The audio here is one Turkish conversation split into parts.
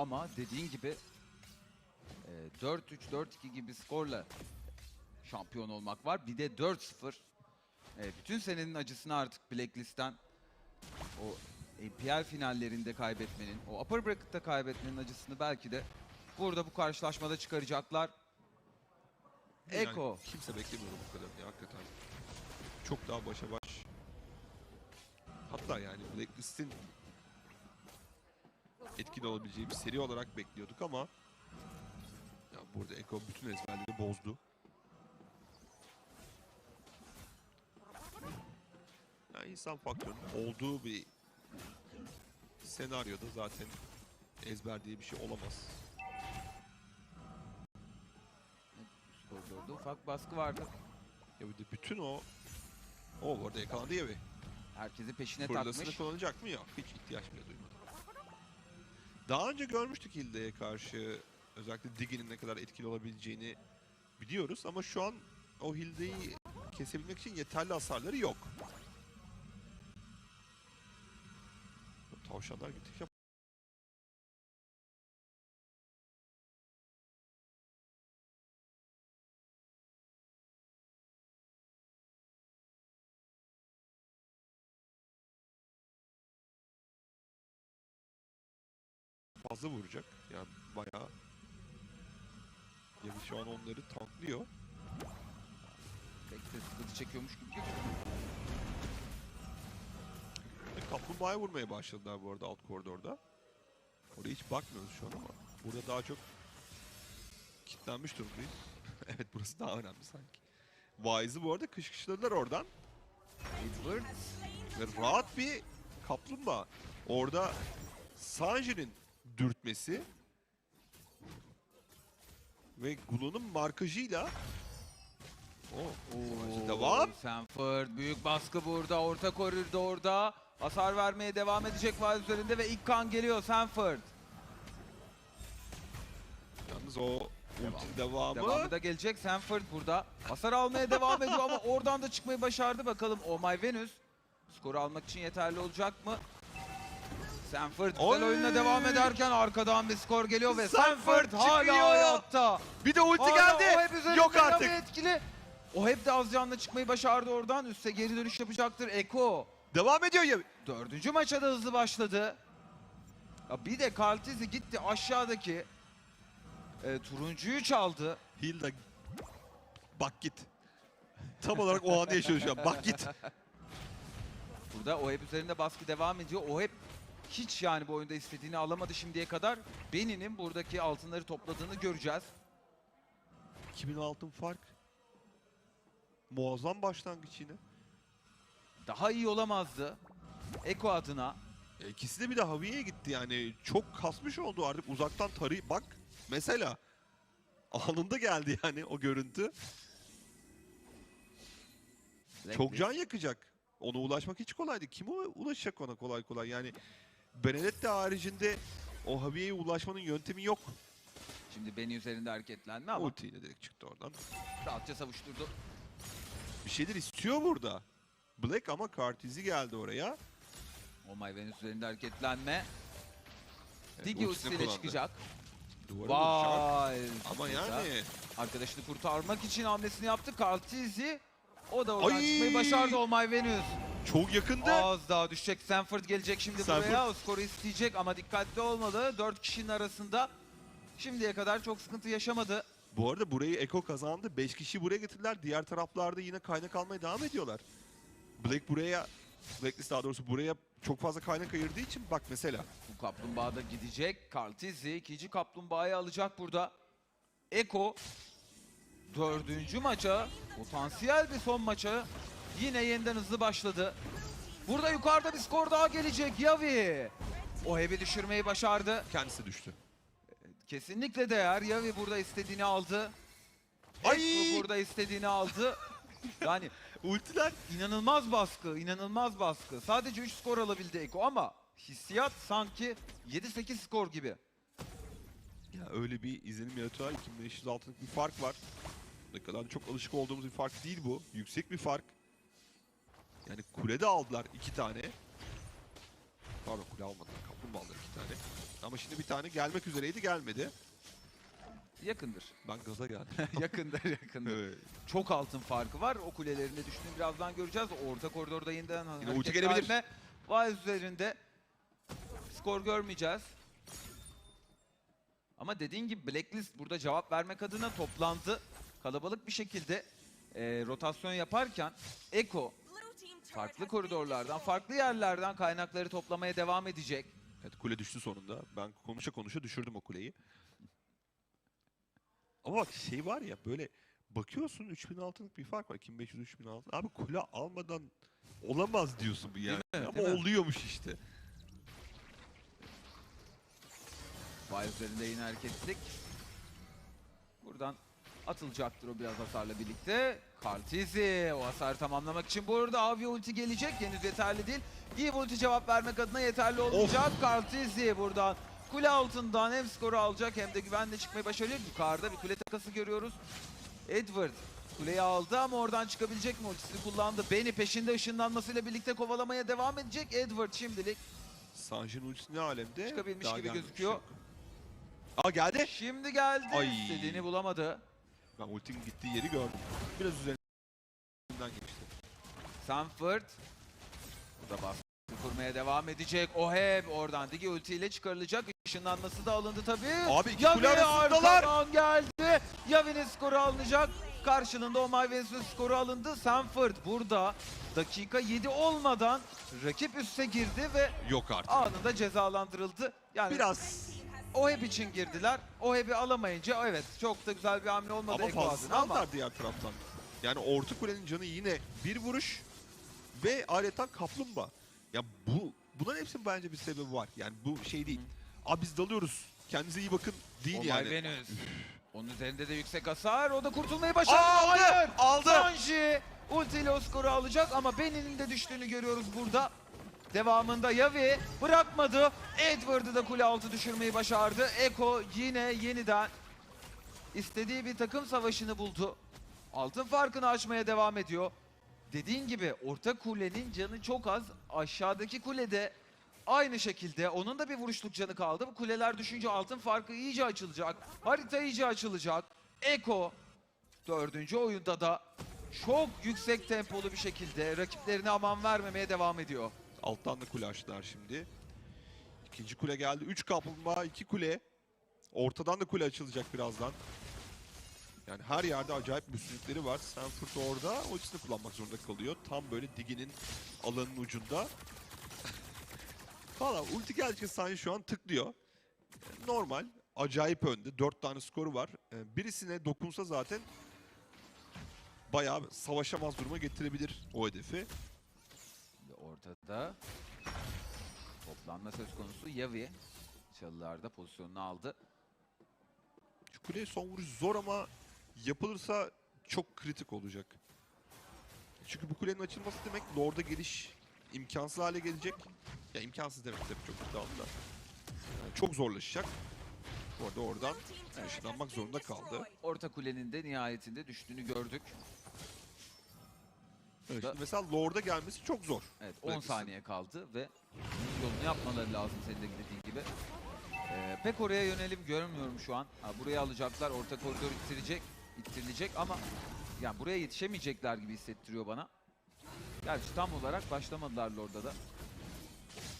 ama dediğin gibi e, 4-3, 4-2 gibi skorla şampiyon olmak var. Bir de 4-0. E, bütün senenin acısını artık Blacklist'ten o APL finallerinde kaybetmenin, o upper bracket'ta kaybetmenin acısını belki de burada bu karşılaşmada çıkaracaklar. Yani Eko. kimse beklemiyordu bu kadar ya hakikaten. Çok daha başa baş. Hatta yani Blacklist'in etkili olabileceği bir seri olarak bekliyorduk ama ya burada Eko bütün ezberleri bozdu. Yani insan faktörünün olduğu bir senaryoda zaten ezber diye bir şey olamaz. Koridorda ufak baskı vardı. Ya bir de bütün o o bu arada yakalandı ya bir. Herkesi peşine Fırlasını takmış. kullanacak mı? Yok. Hiç ihtiyaç bile duymadım. Daha önce görmüştük Hilde'ye karşı özellikle Diggy'nin ne kadar etkili olabileceğini biliyoruz ama şu an o Hilde'yi kesebilmek için yeterli hasarları yok. Tavşanlar gittikçe fazla vuracak. Yani bayağı Yavi şu an onları tanklıyor. Pek de sıkıntı çekiyormuş gibi gözüküyor. Ve Kaplumbağa'ya vurmaya başladılar bu arada alt koridorda. Oraya hiç bakmıyoruz şu an ama burada daha çok kilitlenmiş durumdayız. evet burası daha önemli sanki. Wise'ı bu arada kışkışladılar oradan. Edwards Ve rahat bir kaplumbağa. Orada Sanji'nin dürtmesi ve Gulu'nun markajıyla Oh, Oo, devam. Sanford büyük baskı burada. Orta koridorda hasar vermeye devam edecek Wild üzerinde ve ilk kan geliyor Sanford. Yalnız o ulti devamı, Devamı da gelecek. Sanford burada. Hasar almaya devam ediyor ama oradan da çıkmayı başardı. Bakalım Oh My Venus skoru almak için yeterli olacak mı? Sanford güzel Oy! oyununa devam ederken arkadan bir skor geliyor ve Sanford Sanford hala çıkıyor. hayatta. bir de ulti Hala geldi. O hep üzerinde Yok artık. etkili. O hep de az canla çıkmayı başardı oradan. Üste geri dönüş yapacaktır Eko. Devam ediyor ya. Dördüncü maça da hızlı başladı. Ya bir de Kaltizi gitti aşağıdaki e, turuncuyu çaldı. Hilda bak git. Tam olarak o anı yaşıyor şu an. Bak git. Burada o hep üzerinde baskı devam ediyor. O hep hiç yani bu oyunda istediğini alamadı şimdiye kadar. Beni'nin buradaki altınları topladığını göreceğiz. 2000 altın fark. Muazzam başlangıç yine. Daha iyi olamazdı. Eko adına. E, İkisi de bir de Haviye'ye gitti yani. Çok kasmış oldu artık uzaktan tarayı. Bak mesela. Anında geldi yani o görüntü. Çok can yakacak. Ona ulaşmak hiç kolaydı. Kim o ulaşacak ona kolay kolay? Yani Benedetta haricinde o Haviye'ye ulaşmanın yöntemi yok. Şimdi Beni üzerinde hareketlenme ama Ultiyle direkt çıktı oradan. rahatça savuşturdu. Bir şeyler istiyor burada. Black ama Kartizi geldi oraya. Oh My Venus üzerinde hareketlenme. Evet, Digi ultisini ultisiyle kullandı. çıkacak. Duvara vuracak. Vay. Ama burada yani Arkadaşını kurtarmak için hamlesini yaptı. Kaltizi. O da oradan Ay! çıkmayı başardı Oh My Venus. Çok yakındı. Az daha düşecek. Sanford gelecek şimdi Sanford. buraya. O skoru isteyecek ama dikkatli olmalı. Dört kişinin arasında. Şimdiye kadar çok sıkıntı yaşamadı. Bu arada burayı Eko kazandı. 5 kişi buraya getirdiler. Diğer taraflarda yine kaynak almaya devam ediyorlar. Black buraya, Blacklist daha doğrusu buraya çok fazla kaynak ayırdığı için bak mesela. Bu kaplumbağa da gidecek. Kaltizi ikinci kaplumbağayı alacak burada. Eko dördüncü maça, potansiyel bir son maça yine yeniden hızlı başladı. Burada yukarıda bir skor daha gelecek Yavi. O hebi düşürmeyi başardı. Kendisi düştü. Kesinlikle değer. Yavi burada istediğini aldı. Ay! Burada istediğini aldı. Yani Ultiler. inanılmaz baskı, inanılmaz baskı. Sadece 3 skor alabildi Eko ama hissiyat sanki 7-8 skor gibi. Ya öyle bir izlenim yaratıyorlar. 2500 altınlık bir fark var. Ne kadar çok alışık olduğumuz bir fark değil bu. Yüksek bir fark. Yani kulede aldılar iki tane. Pardon kule almadılar. Kaplumbağa aldılar iki tane. Ama şimdi bir tane gelmek üzereydi gelmedi. Yakındır. Ben gaza geldim. yakındır yakındır. evet. Çok altın farkı var. O kulelerinde düştüğünü birazdan göreceğiz. Orta koridorda yeniden Yine ulti gelebilir. hareketlenme. Vay üzerinde skor görmeyeceğiz. Ama dediğin gibi Blacklist burada cevap vermek adına toplandı. Kalabalık bir şekilde e, rotasyon yaparken Eko farklı koridorlardan, farklı yerlerden kaynakları toplamaya devam edecek. Evet kule düştü sonunda. Ben konuşa konuşa düşürdüm o kuleyi. Ama bak şey var ya böyle bakıyorsun 3000 altınlık bir fark var. 2500 3000 altın. Abi kule almadan olamaz diyorsun bu yani. mi? Ama Değil mi? oluyormuş işte. Vay üzerinde yine hareketlilik. Buradan atılacaktır o biraz hasarla birlikte. Kartizi o hasarı tamamlamak için burada Avi ulti gelecek. Henüz yeterli değil. İyi ulti cevap vermek adına yeterli olmayacak. Kartizi buradan kule altından hem skoru alacak hem de güvenle çıkmayı başarıyor. Yukarıda bir kule takası görüyoruz. Edward kuleyi aldı ama oradan çıkabilecek mi? Ultisini kullandı. Beni peşinde ışınlanmasıyla birlikte kovalamaya devam edecek. Edward şimdilik Sanjin ultisi ne alemde? Çıkabilmiş Daha gibi gelmemiş gözüküyor. Aa geldi. Şimdi geldi. Ay. İstediğini bulamadı. Ben ultinin gittiği yeri gördüm. Biraz üzerinden geçti. Sanford. Burada baskı kurmaya devam edecek. Oheb oradan Digi ultiyle çıkarılacak. Işınlanması da alındı tabii. Abi iki kule arasındalar. geldi. Yavi'nin skoru alınacak. Karşılığında Omay Venus'un skoru alındı. Sanford burada dakika 7 olmadan rakip üste girdi ve Yok artık. anında cezalandırıldı. Yani Biraz Oheb için girdiler. Oheb'i alamayınca evet çok da güzel bir hamle olmadı ama Eko adına fazla ama aldılar diğer taraftan. Yani orta kulenin canı yine bir vuruş ve adeta kaplumbağa. Ya bu bunların hepsinin bence bir sebebi var. Yani bu şey değil. Abi biz dalıyoruz. Kendinize iyi bakın değil Omay yani. Venüs. Onun üzerinde de yüksek hasar. O da kurtulmayı başardı. Aa, aldı, aldı. Sanji ultiyle o skoru alacak ama Benny'nin de düştüğünü görüyoruz burada. Devamında Yavi bırakmadı. Edward'ı da kule altı düşürmeyi başardı. Eko yine yeniden istediği bir takım savaşını buldu. Altın farkını açmaya devam ediyor. Dediğin gibi orta kulenin canı çok az. Aşağıdaki kulede aynı şekilde onun da bir vuruşluk canı kaldı. Bu kuleler düşünce altın farkı iyice açılacak. Harita iyice açılacak. Eko dördüncü oyunda da çok yüksek tempolu bir şekilde rakiplerine aman vermemeye devam ediyor. Alttan da kule açtılar şimdi. İkinci kule geldi. Üç kaplumbağa, iki kule. Ortadan da kule açılacak birazdan. Yani her yerde acayip müslükleri var. Sanford orada ultisini kullanmak zorunda kalıyor. Tam böyle diginin alanın ucunda. Valla ulti geldikçe Sanji şu an tıklıyor. Normal. Acayip önde. Dört tane skoru var. Ee, Birisine dokunsa zaten bayağı savaşamaz duruma getirebilir o hedefi. Ortada toplanma söz konusu. Yavi çalılarda pozisyonunu aldı. Şu kuleye son vuruş zor ama yapılırsa çok kritik olacak. Çünkü bu kulenin açılması demek Lord'a geliş imkansız hale gelecek. Ya imkansız demek tabii çok iddialı da. Yani çok zorlaşacak. Bu arada oradan ışınlanmak zorunda kaldı. Orta kulenin de nihayetinde düştüğünü gördük. Evet, şimdi mesela Lord'a gelmesi çok zor. Evet 10 Bırakırsın. saniye kaldı ve yolunu yapmaları lazım senin de dediğin gibi. Ee, pek oraya yönelim görmüyorum şu an. Ha, buraya alacaklar, orta koridor ittirecek, ittirilecek ama yani buraya yetişemeyecekler gibi hissettiriyor bana. Gerçi tam olarak başlamadılar orada da.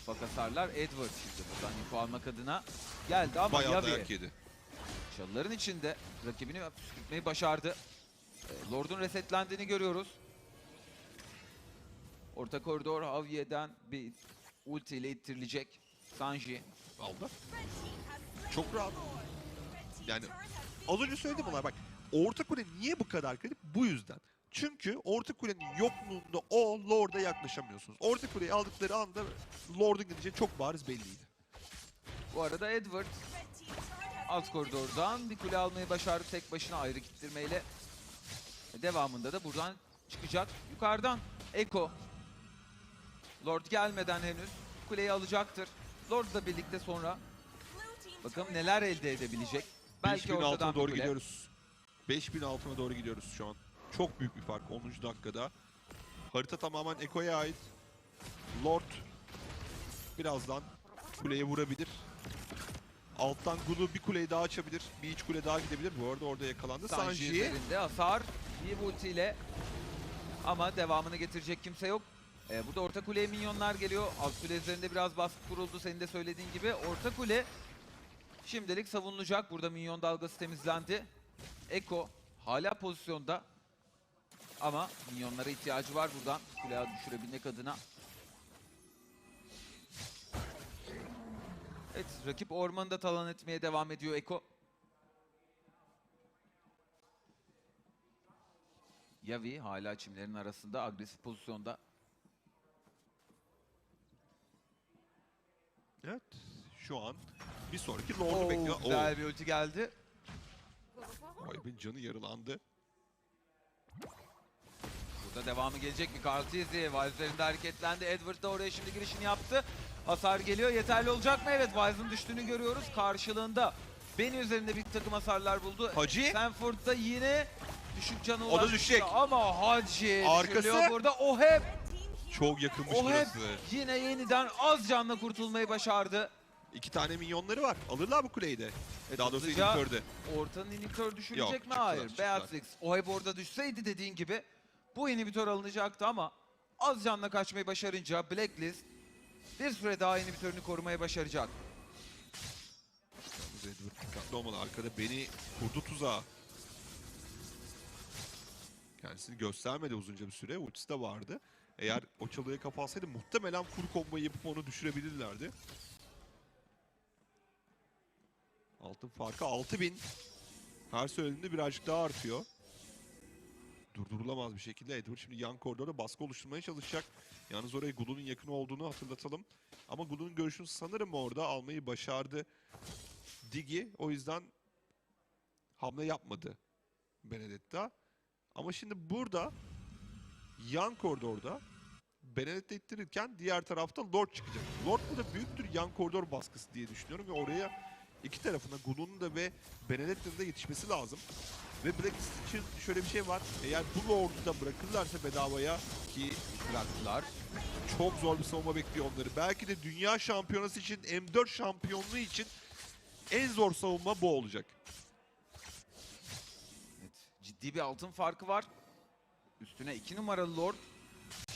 Ufak hasarlar Edward şimdi buradan info almak adına geldi ama Bayağı Yavi dayak yedi. çalıların içinde rakibini püskürtmeyi başardı. Ee, Lord'un resetlendiğini görüyoruz. Orta koridor Havye'den bir ulti ile ittirilecek. Sanji. Aldı. Çok rahat. Yani az önce söyledim bunlar bak. Orta kule niye bu kadar kritik? Bu yüzden. Çünkü orta kulenin yokluğunda o Lord'a yaklaşamıyorsunuz. Orta kuleyi aldıkları anda Lord'un gideceği çok bariz belliydi. Bu arada Edward alt koridordan bir kule almayı başardı tek başına ayrı gittirmeyle. Devamında da buradan çıkacak. Yukarıdan Eko. Lord gelmeden henüz kuleyi alacaktır. Lord'la birlikte sonra bakalım neler elde edebilecek. Belki 5000 ortadan altına doğru kule. gidiyoruz. 5000 altına doğru gidiyoruz şu an. Çok büyük bir fark 10. dakikada. Harita tamamen Eko'ya ait. Lord birazdan kuleye vurabilir. Alttan Gulu bir kuleyi daha açabilir. Bir iç kule daha gidebilir. Bu arada orada yakalandı. Sanji Sanji üzerinde hasar. İyi bir ultiyle. Ama devamını getirecek kimse yok. Ee, burada orta kuleye minyonlar geliyor. Alt kule üzerinde biraz baskı kuruldu senin de söylediğin gibi. Orta kule şimdilik savunulacak. Burada minyon dalgası temizlendi. Eko hala pozisyonda. Ama minyonlara ihtiyacı var buradan kuleye düşürebilmek adına. Evet rakip ormanı da talan etmeye devam ediyor Eko. Yavi hala çimlerin arasında agresif pozisyonda. Evet. Şu an bir sonraki Lord'u Oo, bekliyor. Güzel bir ulti geldi. Vibe'in canı yarılandı. Burada devamı gelecek mi? Kartizi Vaz üzerinde hareketlendi. Edward da oraya şimdi girişini yaptı. Hasar geliyor. Yeterli olacak mı? Evet Wise'ın düştüğünü görüyoruz. Karşılığında Beni üzerinde bir takım hasarlar buldu. Hacı. Stanford da yine düşük canı O da düşecek. Ama Hacı Arkası. düşürülüyor burada. O hep, Çok yakınmış o hep burası. yine yeniden az canla kurtulmayı başardı. İki tane minyonları var. Alırlar bu kuleyi de. Evet, Daha doğrusu hızlıca inhibitörde. Ortanın inhibitör düşürecek Yok, mi? çıktılar, Hayır. çıktılar. O hep orada düşseydi dediğin gibi bu inhibitör alınacaktı ama az canla kaçmayı başarınca Blacklist bir süre daha inhibitörünü korumaya başaracak. Edward dikkatli olmalı. Arkada beni kurdu tuzağa. Kendisini göstermedi uzunca bir süre. Ultisi de vardı. Eğer o çalıya kapatsaydı muhtemelen full combo'yu yapıp onu düşürebilirlerdi. Altın farkı 6000. Her söylediğinde birazcık daha artıyor. Durdurulamaz bir şekilde Edward şimdi yan koridorda baskı oluşturmaya çalışacak. Yalnız oraya Gulu'nun yakın olduğunu hatırlatalım. Ama Gulu'nun görüşünü sanırım orada almayı başardı. Digi o yüzden hamle yapmadı Benedetta. Ama şimdi burada yan koridorda Benedetta ittirirken diğer tarafta Lord çıkacak. Lord burada büyüktür yan koridor baskısı diye düşünüyorum ve oraya iki tarafına Gulu'nun da ve Benedetta'nın da yetişmesi lazım. Ve Blacklist için şöyle bir şey var. Eğer bu Lord'u da bırakırlarsa bedavaya ki Bıraktılar. çok zor bir savunma bekliyor onları. Belki de dünya şampiyonası için M4 şampiyonluğu için en zor savunma bu olacak. Evet, ciddi bir altın farkı var. Üstüne 2 numaralı Lord.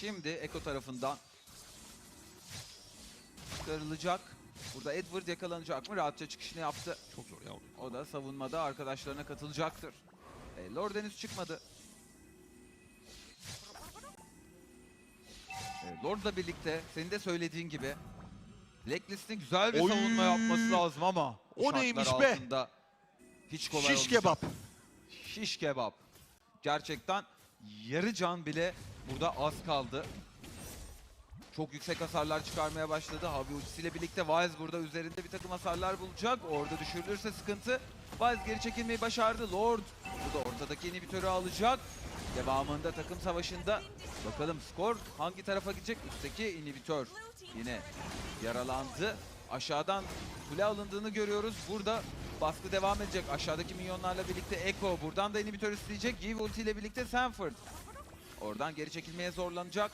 Şimdi Eko tarafından çıkarılacak. Burada Edward yakalanacak mı? Rahatça çıkışını yaptı. Çok zor ya. O da savunmada arkadaşlarına katılacaktır. E, Lord henüz çıkmadı. E, Lord'la birlikte senin de söylediğin gibi Blacklist'in güzel bir Oy! savunma yapması lazım ama O neymiş be? Hiç kolay Şiş olmayacak. kebap. Şiş kebap. Gerçekten yarı can bile burada az kaldı. Çok yüksek hasarlar çıkarmaya başladı. Havi ultisiyle birlikte Wise burada üzerinde bir takım hasarlar bulacak. Orada düşürülürse sıkıntı. Wise geri çekilmeyi başardı. Lord burada ortadaki inhibitörü alacak. Devamında takım savaşında bakalım skor hangi tarafa gidecek? Üstteki inhibitör yine yaralandı. Aşağıdan kule alındığını görüyoruz. Burada baskı devam edecek. Aşağıdaki minyonlarla birlikte Echo. Buradan da inhibitör isteyecek. Give ulti ile birlikte Sanford. Oradan geri çekilmeye zorlanacak.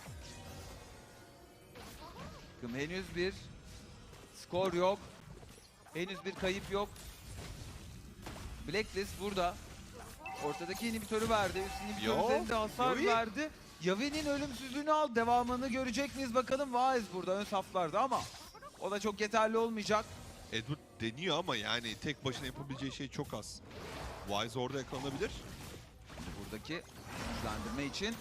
Bakın henüz bir skor yok. Henüz bir kayıp yok. Blacklist burada. Ortadaki inhibitörü verdi. Üst inhibitör Yo, üzerinde hasar Yavi. verdi. Yavi'nin ölümsüzlüğünü al. Devamını görecek miyiz bakalım. Wise burada ön saflarda ama o da çok yeterli olmayacak. Edward deniyor ama yani tek başına yapabileceği şey çok az. Wise orada yakalanabilir. Buradaki güçlendirme için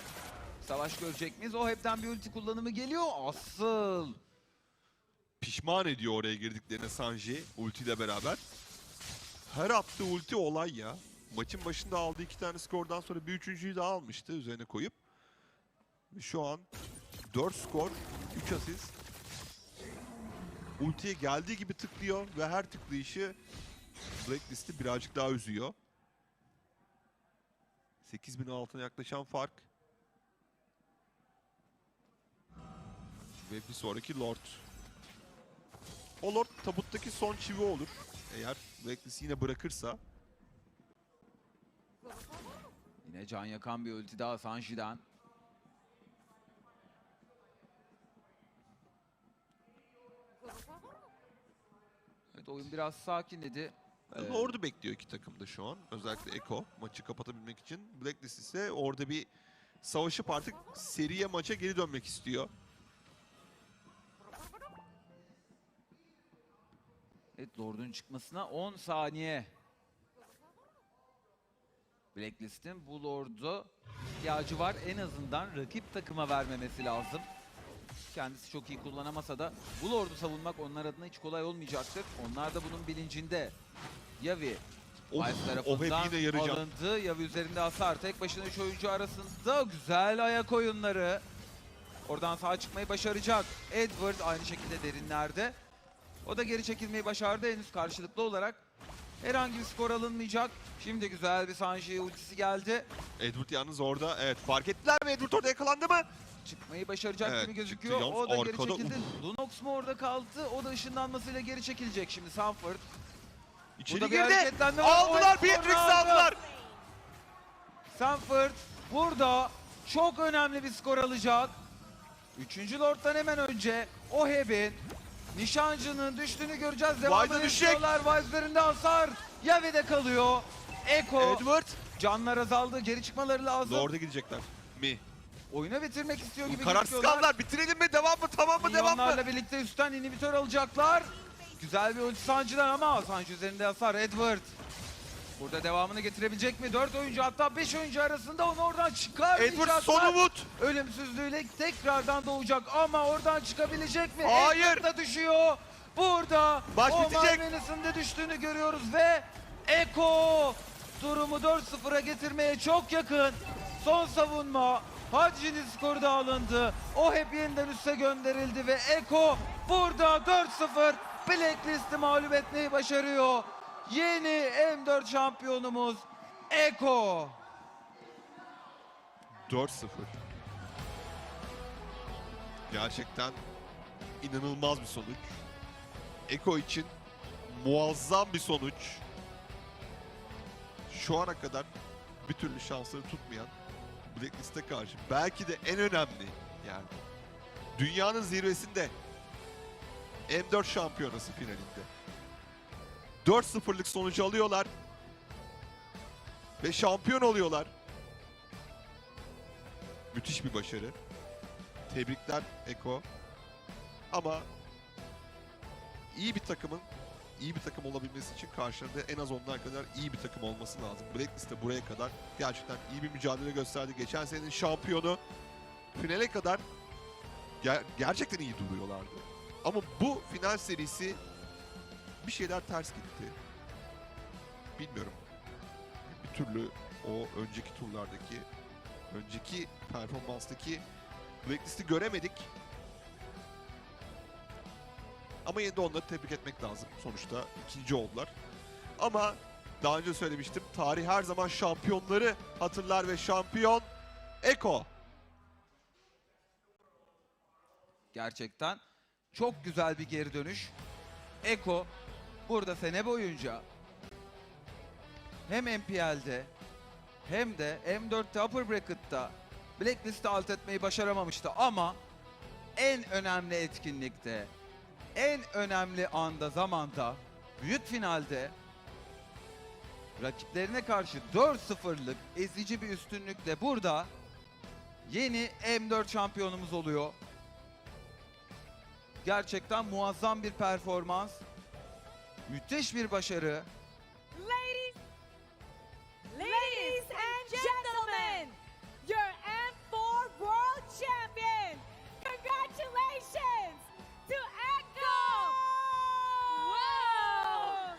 savaş görecek miyiz? O hepten bir ulti kullanımı geliyor. Asıl Pişman ediyor oraya girdiklerine Sanji ultiyle beraber. Her attığı ulti olay ya. Maçın başında aldığı iki tane skordan sonra bir üçüncüyü daha almıştı üzerine koyup. Şu an 4 skor, 3 asist. Ultiye geldiği gibi tıklıyor ve her tıklayışı Blacklist'i birazcık daha üzüyor. 8000 altına yaklaşan fark. Ve bir sonraki Lord. O Lord tabuttaki son çivi olur. Eğer Blacklist yine bırakırsa. yine can yakan bir ulti daha Sanji'den. Evet, Evet oyun biraz sakinledi. Yani Ee, Lord'u bekliyor iki takım da şu an. Özellikle Eko maçı kapatabilmek için. Blacklist ise orada bir savaşıp artık seriye maça geri dönmek istiyor. Evet Lord'un çıkmasına 10 saniye. Blacklist'in bu Lord'u ihtiyacı var. En azından rakip takıma vermemesi lazım. Kendisi çok iyi kullanamasa da bu Lord'u savunmak onlar adına hiç kolay olmayacaktır. Onlar da bunun bilincinde. Yavi Of, tarafından yarayacak. alındı. Yavi üzerinde hasar. Tek başına 3 oyuncu arasında güzel ayak oyunları. Oradan sağa çıkmayı başaracak. Edward aynı şekilde derinlerde. O da geri çekilmeyi başardı henüz karşılıklı olarak. Herhangi bir skor alınmayacak. Şimdi güzel bir Sanji ultisi geldi. Edward yalnız orada evet fark ettiler mi? Edward orada yakalandı mı? Çıkmayı başaracak Evet, gibi çıktı. gözüküyor. Yalnız O da geri çekildi. Lunox mu orada kaldı? O da ışınlanmasıyla geri çekilecek şimdi Sanford. İçeri Burada bir girdi. var. Aldılar. Beatrix'i aldılar. Sanford burada çok önemli bir skor alacak. Üçüncü Lord'dan hemen önce Oheb'in nişancının düştüğünü göreceğiz. Devamını Wise'a düşecek. istiyorlar. Wise'larında hasar. Yavi'de kalıyor. Eko. Edward. Canlar azaldı. Geri çıkmaları lazım. Lord'a gidecekler. Mi? Oyuna bitirmek istiyor gibi Kararsız gözüküyorlar. kaldılar. Bitirelim mi? Devam mı? Tamam mı? Devam mı? Minyonlarla birlikte üstten inhibitör alacaklar. Güzel bir ulti Sancı'dan ama Sancı üzerinde hasar Edward. Burada devamını getirebilecek mi? 4 oyuncu hatta 5 oyuncu arasında onu oradan çıkar. Edward son umut. Ölümsüzlüğüyle tekrardan doğacak ama oradan çıkabilecek mi? Hayır. Edward da düşüyor. Burada Maç Omar bitecek. De düştüğünü görüyoruz ve Eko durumu 4-0'a getirmeye çok yakın. Son savunma. Hacı'nın skoru da alındı. O hep yeniden üste gönderildi ve Eko burada 4-0 Blacklist'i mağlup etmeyi başarıyor. Yeni M4 şampiyonumuz Eko. 4-0. Gerçekten inanılmaz bir sonuç. Eko için muazzam bir sonuç. Şu ana kadar bir türlü şansları tutmayan Blacklist'e karşı belki de en önemli yani dünyanın zirvesinde M4 şampiyonası finalinde 4-0'lık sonucu alıyorlar ve şampiyon oluyorlar. Müthiş bir başarı. Tebrikler Eko. Ama iyi bir takımın iyi bir takım olabilmesi için karşılarında en az onlar kadar iyi bir takım olması lazım. Blacklist de buraya kadar gerçekten iyi bir mücadele gösterdi. Geçen senenin şampiyonu finale kadar ger- gerçekten iyi duruyorlardı. Ama bu final serisi bir şeyler ters gitti. Bilmiyorum. Bir türlü o önceki turlardaki önceki performanstaki Blacklist'i göremedik. Ama yine de onları tebrik etmek lazım. Sonuçta ikinci oldular. Ama daha önce söylemiştim. Tarih her zaman şampiyonları hatırlar ve şampiyon Eko. Gerçekten çok güzel bir geri dönüş. Eko burada sene boyunca hem MPL'de hem de M4'te Upper Bracket'ta Blacklist'i alt etmeyi başaramamıştı ama en önemli etkinlikte, en önemli anda zamanda, büyük finalde rakiplerine karşı 4-0'lık ezici bir üstünlükle burada yeni M4 şampiyonumuz oluyor. Gerçekten muazzam bir performans. Müthiş bir başarı. Ladies, ladies and gentlemen, your M4 World Champion. Congratulations to Echo. Whoa!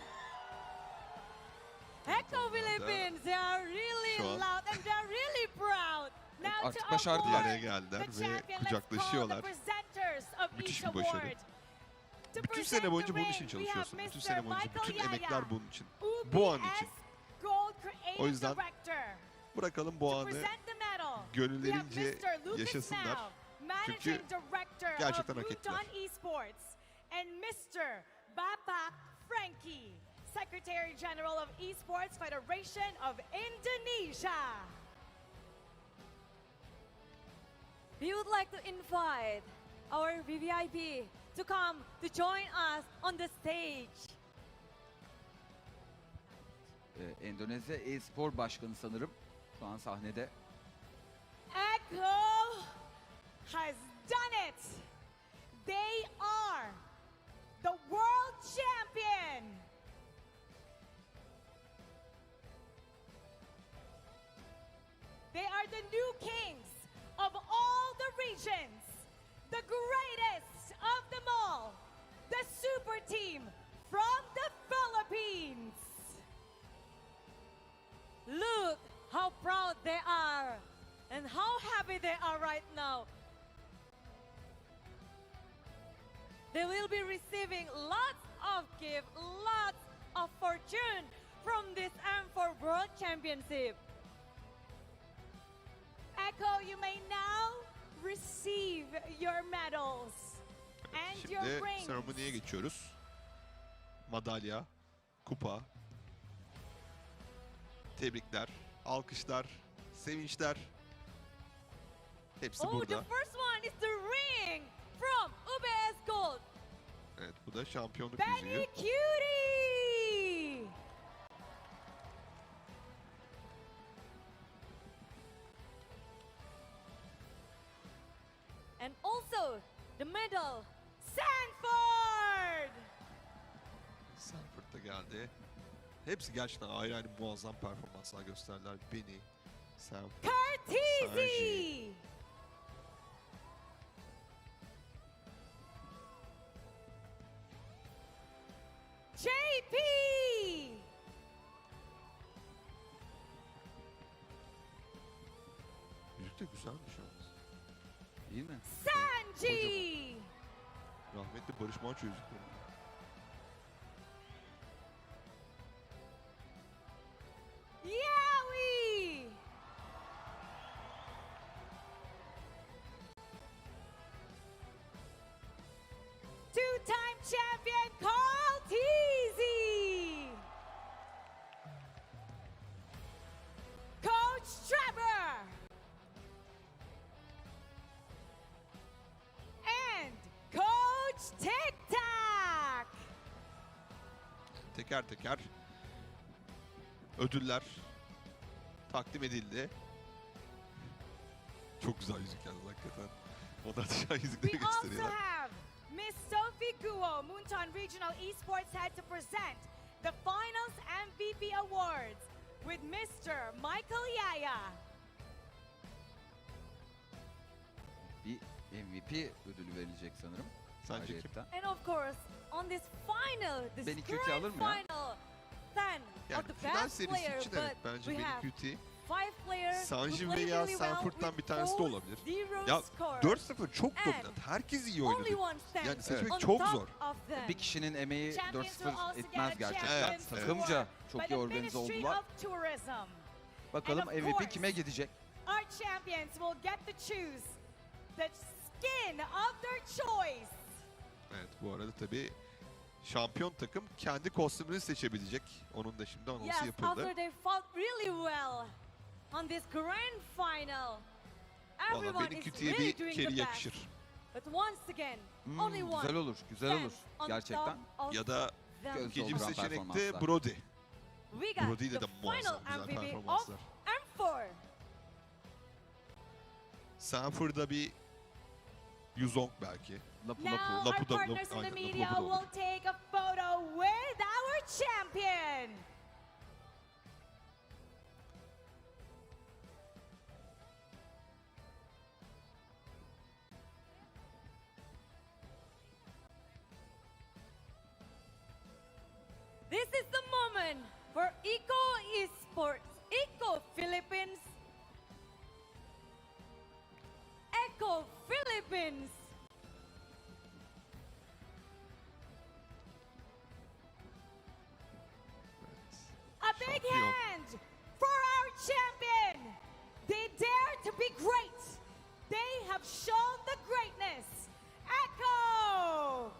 Echo Philippines, they are really loud and they're really proud. Now Artık to başardılar. Araya geldiler the ve champion, let's call the kucaklaşıyorlar. presenters of Müthiş each bir başarı. Bütün sene boyunca bunun için çalışıyorsun. Bütün sene boyunca bütün emekler bunun için. Bu an için. O yüzden. Bırakalım bu anı gönüllerince yaşasınlar. Çünkü gerçekten hak ettiler. And Mr. Bapak Frankie, Secretary General of Esports Federation of Indonesia. We would like to invite our VVIP to come to join us on the stage. e, Endonezya e-spor başkanı sanırım. Şu an sahnede. Echo has done it. They are the world champion. They are the new kings of all the regions, the greatest of them all, the super team from the Philippines. Look how proud they are and how happy they are right now. They will be receiving lots of gift, lots of fortune from this M4 World Championship. Echo, you may now receive your medals Şimdi seremoniye geçiyoruz. Madalya, kupa, tebrikler, alkışlar, sevinçler. Hepsi Oh, burada. the first one is the ring from UBS Gold. Evet bu da şampiyonluk Benny yüzüğü. Cutie! Hepsi gerçekten ayrı ayrı muazzam performanslar gösterdiler. Beni, Sanford. Cartesi! JP! Yüzük de güzelmiş yalnız. Değil mi? Sanji! Rahmetli Barış Manço yüzükleri. Teker teker ödüller takdim edildi. Çok güzel yüzük yalnız hakikaten. Onlar dışarı yüzükleri We also have Miss Sophie Guo, Moonton Regional Esports Head to present the Finals MVP Awards with Mr. Michael Yaya. Bir MVP ödülü verilecek sanırım. Sence kim? And of course, on this final, this Cutie grand alır mı ya? final, ten Yani of the final best serisi player, için evet bence Benny Cutie. five players Sanji who played veya Sanford'dan bir tanesi de olabilir. Ya scores. 4-0 çok dominant. Herkes iyi oynadı. Yani seçmek on çok zor. them. Bir kişinin emeği Champions will 4-0 also etmez gerçekten. Champions Takımca çok iyi organize oldular. Bakalım MVP kime gidecek? Our champions will get to choose the skin of their choice. Evet bu arada tabii şampiyon takım kendi kostümünü seçebilecek. Onun da şimdi anonsu Yes, yapıldı. after they fought really well on this grand final, Valla is Cutie'ye really bir keri yakışır. But once again, Hmm, only one güzel olur, güzel olur. Gerçekten. Ya da ikinci bir seçenekte. Brody. Brody ile de final muazzam güzel performanslar. M4. Sanford'da bir Yuzong belki. Lapu Now, lapu. our Lapu da- partners in the aynen, Lapu media da olur. will take a photo with our champion. This is the moment for Eco Esports, Eco Philippines, Eco Philippines. A big hand for our champion. They dare to be great. They have shown the greatness. Echo.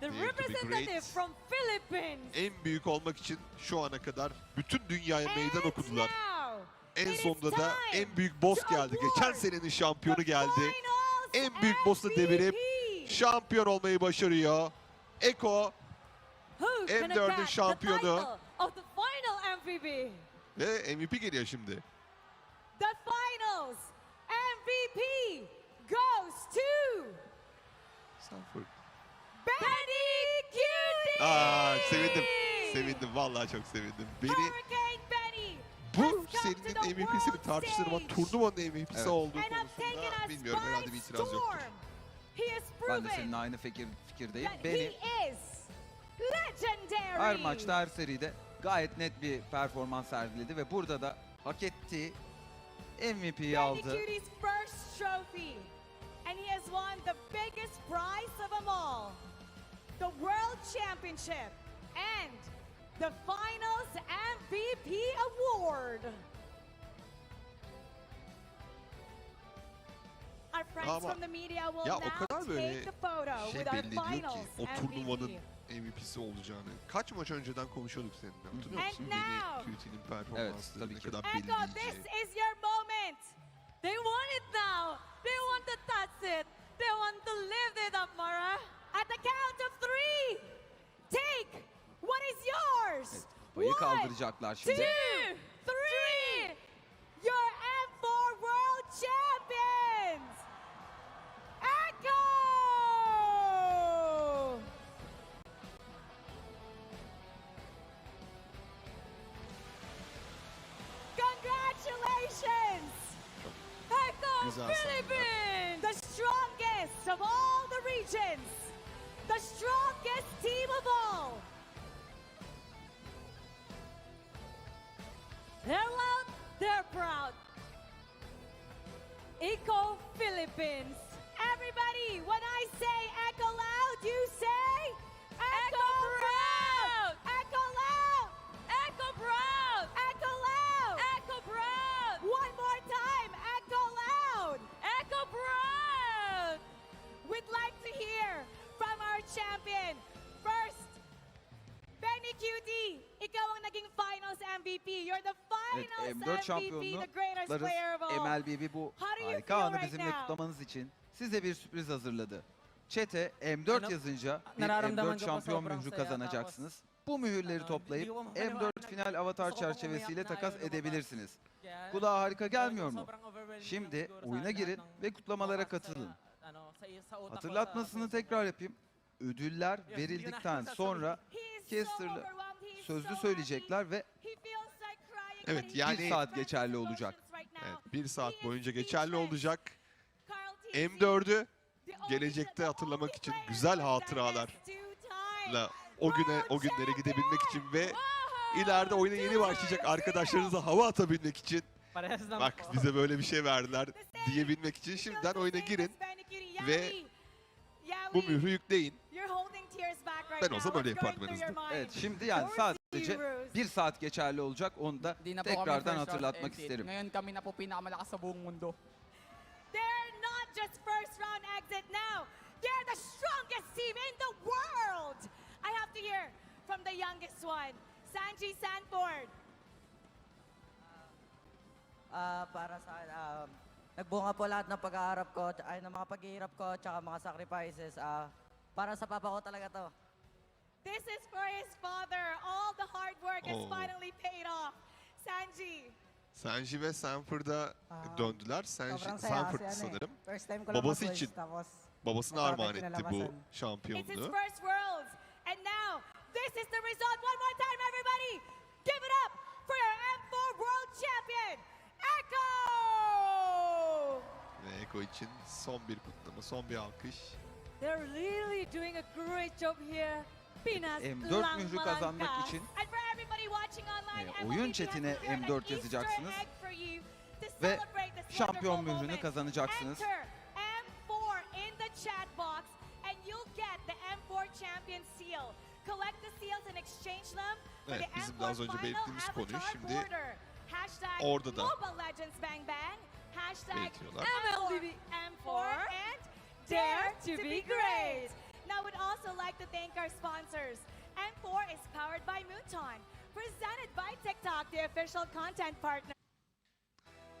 The representative from Philippines. En büyük olmak için şu ana kadar bütün dünyaya meydan okudular. now, En sonunda da en büyük boss geldi. Geçen senenin şampiyonu geldi. En büyük boss'u devirip şampiyon olmayı başarıyor. Eko Who can M4'ün attack şampiyonu. Ve MVP geliyor şimdi. The finals MVP goes to Sanford. Benny Cutie! Aa sevindim. Sevindim vallahi çok sevindim. Beni serinin the MVP'si mi world tartışılır ama turnuvanın MVP'si Evet. olduğu konusunda us bilmiyorum herhalde bir itiraz yoktur. Ben de proven aynı fikir, fikirdeyim. Beni he is legendary. her maçta her seride gayet net bir performans sergiledi ve burada da hak ettiği MVP'yi aldı. And he has won the biggest prize of them all, the World Championship and the Finals MVP Award. Ama from the media will ya o kadar böyle take a photo Şey belli ediyor ki finals o turnuvanın MVP. MVP'si olacağını. Kaç maç önceden konuşuyorduk seninle. Hatırlıyor And musun? now- Beni QT'nin performansları tabii ne ki. kadar belli Echo, this edici. is your moment. They want it now. They want to touch it. They want to lift it up, Mara. At the count of three, take what is yours. Evet, kupayı One, kaldıracaklar şimdi. two, Benny Cutie, ikaw ang naging finals MVP. You're the Evet, finals M4 MVP, the greatest player of all. şampiyonluğu MLBB bu How do you harika feel anı right bizimle now? kutlamanız için size bir sürpriz hazırladı. Çete M4 Ano? yazınca bir Nararamdaman M4 ko po şampiyon sobrang mührü saya, kazanacaksınız. Bu mühürleri Ano, toplayıp hindi ko M4 makapaniwala na- final avatar gusto ko pong çerçevesiyle umiyak na takas ayaw lumabas. edebilirsiniz. Kaya, Kulağa harika gelmiyor sobrang mu? overwhelming Şimdi siguro sa oyuna girin ng ve kutlamalara mga katılın. ano, sa- sa utak ko, sa Hatırlatmasını tekrar yapayım. Ödüller verildikten sonra İs sözlü söyleyecekler ve Evet, yani- Bir saat geçerli olacak. Evet, bir saat boyunca geçerli olacak. Carl TC, M4'ü the only- gelecekte hatırlamak için güzel who has done hatıralar this two times. la o güne o günlere gidebilmek için ve ileride oyuna yeni başlayacak arkadaşlarınıza hava atabilmek için. Bak bize böyle bir şey verdiler diyebilmek için. Şimdiden oyuna girin ve bu mührü yükleyin. Ben olsam öyle yapardım en azından. evet şimdi yani sadece bir saat geçerli olacak. Onu da Hindi na po kami tekrardan first round hatırlatmak exit. isterim. Ngayon kami na po pinakamalakas sa buong mundo. They're not just first round exit now. They're the strongest team in the world. I have to hear from the youngest one, Sanji Sanford. Ah, para sa akin, um, nagbunga po lahat ng pag-aarap ko, ay ng mga paghihirap ko, tsaka mga sacrifices. Ah, para sa papa ko talaga to. This is for his father. All the hard work has finally paid off. Sanji, Sanji ve Sanford'a Ah, döndüler. Sanji, Sobrang saya Sanford ano eh. sanırım. First time ko lang Babası için tapos Babasına armağan etti bu kinalabasan. it's his şampiyonluğu. first Worlds. And now, this is the result. One more time, everybody. Give it up for your M4 World Champion, Echo! Ve Eko için son bir kutlama, son bir alkış. They're really doing a great job here. Pinas M4 lang mührü kazanmak için MLB oyun chatine prepared an M4 Easter yazacaksınız ve şampiyon mührünü kazanacaksınız. Enter M4 in the chat box and you'll get the M4 champion seal. Collect the seals and exchange them for Evet, the bizim de M4 az önce belirttiğimiz konuyu şimdi orada da Mobile Legends Bang Bang. Hashtag belirtiyorlar. M4, M4 and Dare to be great. Now we'd also like to thank our sponsors. M4 is powered by Mooton. Presented by TikTok, the official content partner.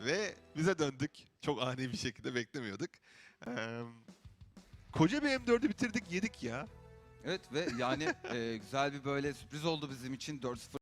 Ve bize döndük. Çok ani bir şekilde beklemiyorduk. Eee, koca bir M4'ü bitirdik, yedik ya. Evet ve yani e, güzel bir böyle sürpriz oldu bizim için 4-0